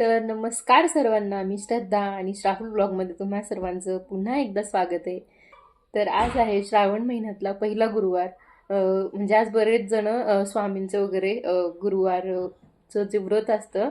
तर नमस्कार सर्वांना मी श्रद्धा आणि श्राहुल ब्लॉगमध्ये तुम्हा सर्वांचं पुन्हा एकदा स्वागत आहे. तर आज आहे श्रावण महिन्यातला पहिला गुरुवार. म्हणजे आज बरेच जण स्वामींचं वगैरे गुरुवार चं जे व्रत असतं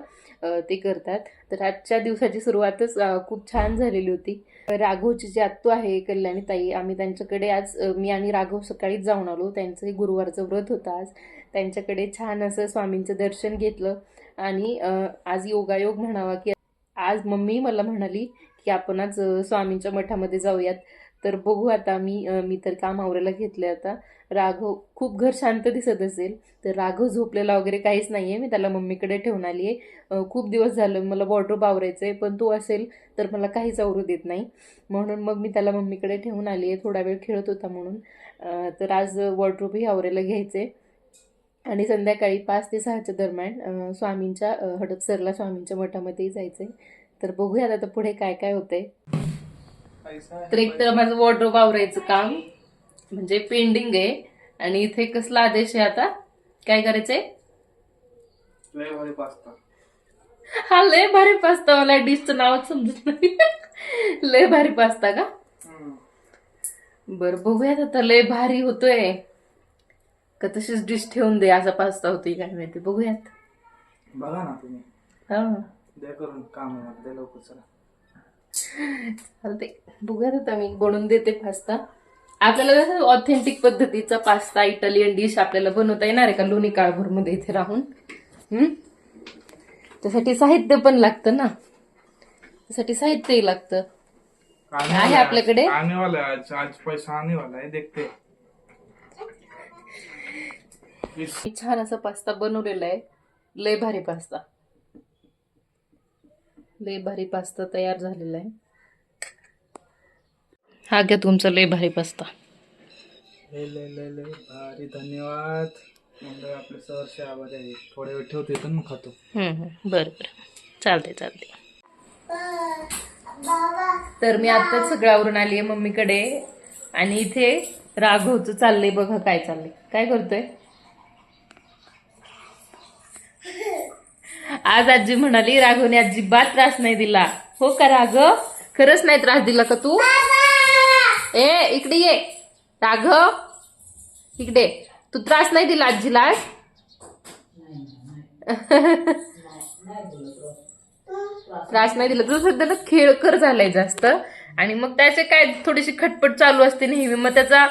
ते करतात. तर आजच्या दिवसाची सुरुवातच खूप छान झालेली होती. राघवची जी आत्तू आहे कल्याणी ताई आम्ही त्यांच्याकडे आज मी आणि राघव सकाळीच जाऊन आलो. त्यांचं हे गुरुवारचं व्रत होतं आज. त्यांच्याकडे छान असं स्वामींचं दर्शन घेतलं. आणि आज योगायोग म्हणावा की आज मम्मी मला म्हणाली की आपण आज स्वामींच्या मठामध्ये जाऊयात. तर बघू आता मी मी तर काम आवरायला आहे आता. राघव खूप घर शांत दिसत असेल तर राघव झोपलेला वगैरे काहीच नाही आहे मी त्याला मम्मीकडे ठेवून आली आहे खूप दिवस झालं मला वॉर्ड्रोप आवरायचं आहे पण तो असेल तर मला काहीच आवरू देत नाही. म्हणून मग मी त्याला मम्मीकडे ठेवून आली आहे थोडा वेळ खेळत होता म्हणून. तर आज वॉर्ड्रोपही आवरायला घ्यायचे आणि संध्याकाळी पाच ते सहाच्या दरम्यान स्वामींच्या हडपसरला स्वामींच्या मठामध्ये आहे तर बघूयात आता पुढे काय काय होतंय. तर एक तर माझं वॉर्ड्रोब आवरायचं काम म्हणजे पेंडिंग आहे. आणि इथे कसला आदेश आहे आता. काय करायचंय? लय भारी पास्ता हा लय भारी पास्ता मला डिशचं नावच समजत नाही. लय भारी पास्ता का? बरं बघूयात आता. लय भारी होतोय. का तशीच डिश ठेवून दे असा पास्ता होतोय काय माहिती. बघूयात. बघा ना तुम्ही. हा. द्या करून काम द्या लवकर चला. चालते बघूयात आता मी बनवून देते पास्ता आपल्याला कसं ऑथेंटिक पद्धतीचा पास्ता इटालियन डिश आपल्याला बनवता येणार आहे का? लोणी काळभोरमध्ये इथे राहून. हम्म? त्यासाठी साहित्य पण लागतं ना? त्यासाठी साहित्यही लागतं. आहे आपल्याकडे? आने वाला आज आज पैसा आने वाला देखते. इस- मी छान असा पास्ता बनवलेला आहे. लय भारी पास्ता लय भारी पास्ता तयार झालेला आहे. हा घ्या तुमचा लय भारी पास्ता. लय लय लय लय भारी धन्यवाद. मंडळ आपले सहर्ष आभारी आहे. थोडे वेळ ठेवते तर मग खातो. बरं बरं. चालते चालते तर मी आत्ताच सगळं आवरून आली आहे मम्मीकडे. आणि इथे राघवचं चाललंय बघा काय चाललंय. काय करतोय? आज आजी म्हणाली राघवने अजिबात त्रास नाही दिला. हो का राघव? खरंच नाही त्रास दिला का तू? ए इकडे ये. राघव इकडे. तू त्रास नाही दिला आजीला? आज त्रास नाही दिला. तुझं सध्या खेळ कर झालाय जास्त. आणि मग त्याचे काय थोडीशी खटपट चालू असते नेहमी. मग त्याचा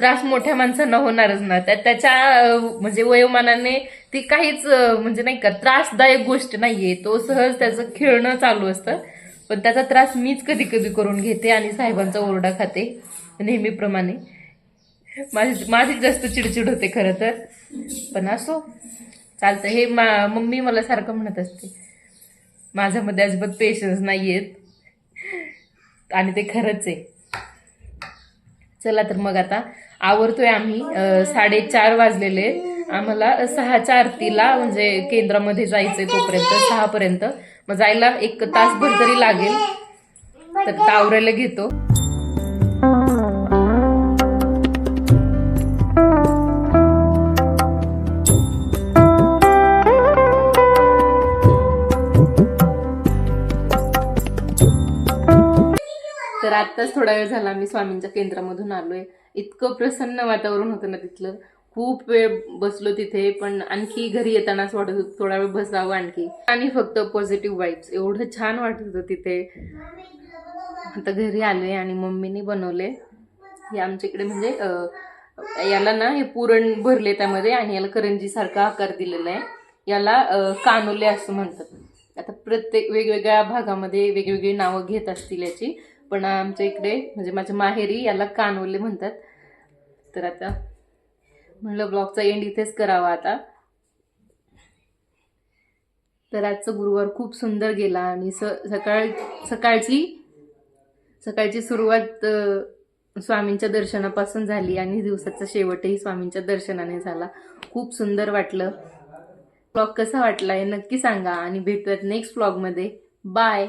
त्रास मोठ्या माणसांना होणारच ना. त्या त्याच्या म्हणजे वयोमानाने ती काहीच म्हणजे नाही का त्रासदायक गोष्ट नाहीये. तो सहज त्याचं खेळणं चालू असतं. पण त्याचा त्रास मीच कधी कधी करून घेते आणि साहेबांचा ओरडा खाते नेहमीप्रमाणे. माझी माझी जास्त चिडचिड होते खरं तर. पण असो. चालतं हे मा मम्मी मला सारखं म्हणत असते. माझ्यामध्ये अजिबात पेशन्स नाही आहेत आणि ते खरंच आहे. चला तर मग आता. आवरतोय आम्ही. साडेचार वाजलेले. आम्हाला सहाच्या आरतीला म्हणजे केंद्रामध्ये जायचंय तोपर्यंत सहापर्यंत. मग जायला एक तासभर तरी लागेल. तर तावरायला घेतो. तर आत्ताच थोडा वेळ झाला मी स्वामींच्या केंद्रामधून आलोय. इतकं प्रसन्न वातावरण होतं ना तिथलं. खूप वेळ बसलो तिथे पण आणखी घरी येतानाच वाटत होतं थोडा वेळ बसावं आणखी. आणि फक्त पॉझिटिव्ह वाईब्स एवढं छान वाटत होतं तिथे. आता घरी आलोय आणि मम्मीने बनवले. हे आमच्या इकडे म्हणजे याला ना हे पुरण भरले त्यामध्ये आणि याला करंजीसारखा आकार दिलेला आहे. याला कानोले असं म्हणतात. आता प्रत्येक वेगवेगळ्या भागामध्ये वेगवेगळी नावं घेत असतील याची. पण आमच्या इकडे म्हणजे माझ्या माहेरी याला कानोले म्हणतात. तर आता म्हणलं ब्लॉगचा एंड इथेच करावा आता. तर आजचा गुरुवार खूप सुंदर गेला आणि स सकाळ सकाळची सकाळची सुरुवात स्वामींच्या दर्शनापासून झाली आणि दिवसाचा शेवटही स्वामींच्या दर्शनाने झाला. खूप सुंदर वाटलं. ब्लॉग कसा वाटला हे नक्की सांगा आणि भेटूयात नेक्स्ट ब्लॉगमध्ये बाय